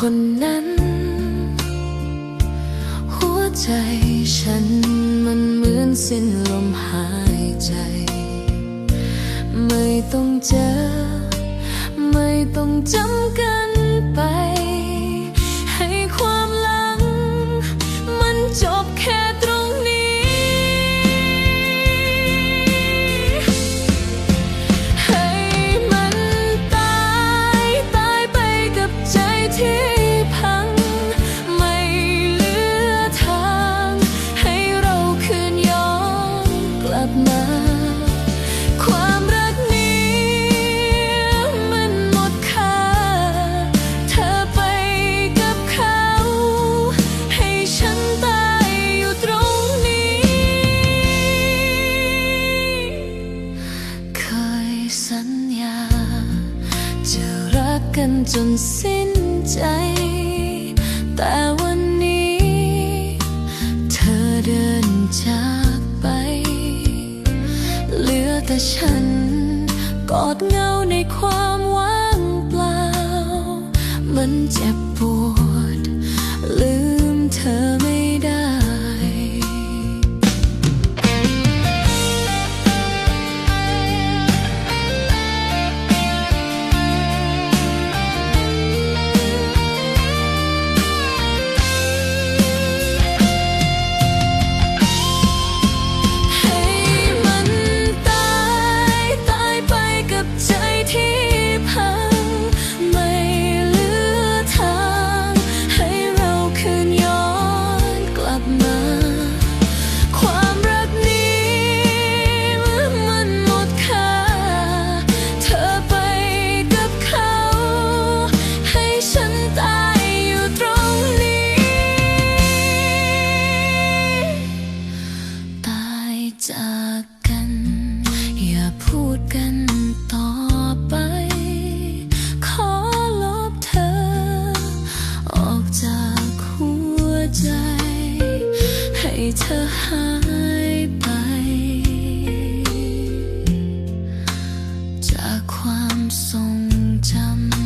คนนั้น หัวใจฉันมันเหมือนสิ้นลมหายใจ ไม่ต้องเจอ ไม่ต้องจำกันไป กันจนสิ้นใจ แต่วันนี้ เธอเดินจากไป เหลือแต่ฉัน กอดเงาในความว่างเปล่า มันเจ็บปวดลือ จากอย่าพูดกันต่อไป ขอลบเธอ ออกจากหัวใจ ให้เธอหายไป จากความทรงจำ